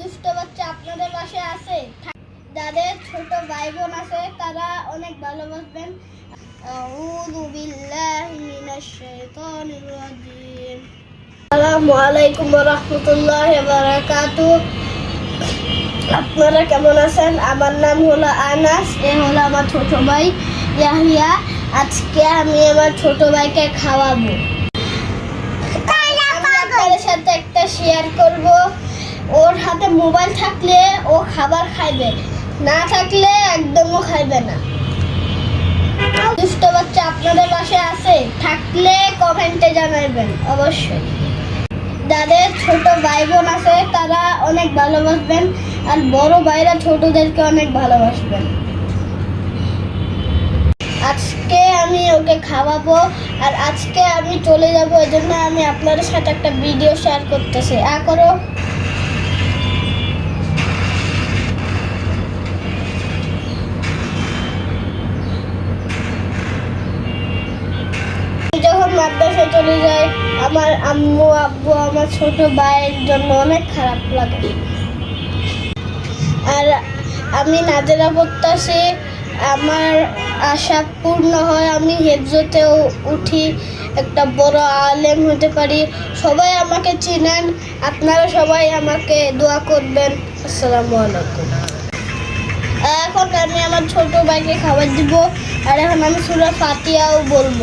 দুষ্ট বাচ্চা আপনাদের বাসায় আছে? যাদের ছোট ভাই বোন আছে, তারা অনেক ভালোবাসবেন। আউযু বিল্লাহি মিনাশ আপনারা কেমন আছেন? আমার নাম হলো আনাস, এ হলো আমার ছোট ভাই ইয়াহিয়া। আজকে আমি আমার ছোট ভাইকে খাওয়াবো। আমি আপনাদের সাথে একটা শেয়ার করব। ওর হাতে মোবাইল থাকলে ও খাবার খাইবে, না থাকলে একদমও খাইবে না। দুষ্ট বাচ্চা আপনাদের বাসায় আছে, থাকলে কমেন্টে জানাবেন অবশ্যই। যাদের ছোট ভাই বোন আছে, তারা অনেক ভালোবাসবেন, আর বড় ভাইরা ছোটদেরকে অনেক ভালোবাসবেন। আজকে আমি ওকে খাওয়াবো, আর আজকে আমি চলে যাব এই জন্য আমি আপনাদের সাথে একটা ভিডিও শেয়ার করতেছি। আ করো। মাদ্রাসায় চলে যাই আমার আম্মু, আব্বু, আমার ছোট ভাইয়ের জন্য অনেক খারাপ লাগে। আর আমি নাজেরা পড়তেছি আমার আশা পূর্ণ হয় আমি হেফজতেও উঠি। একটা বড় আলেম হতে পারি। সবাই আমাকে চিনেন, আপনারা সবাই আমাকে দোয়া করবেন। আসসালামু আলাইকুম। এখন আমি আমার ছোট ভাইকে খাবার দিব। আর এখন আমি সুরা ফাতিয়াও বলব।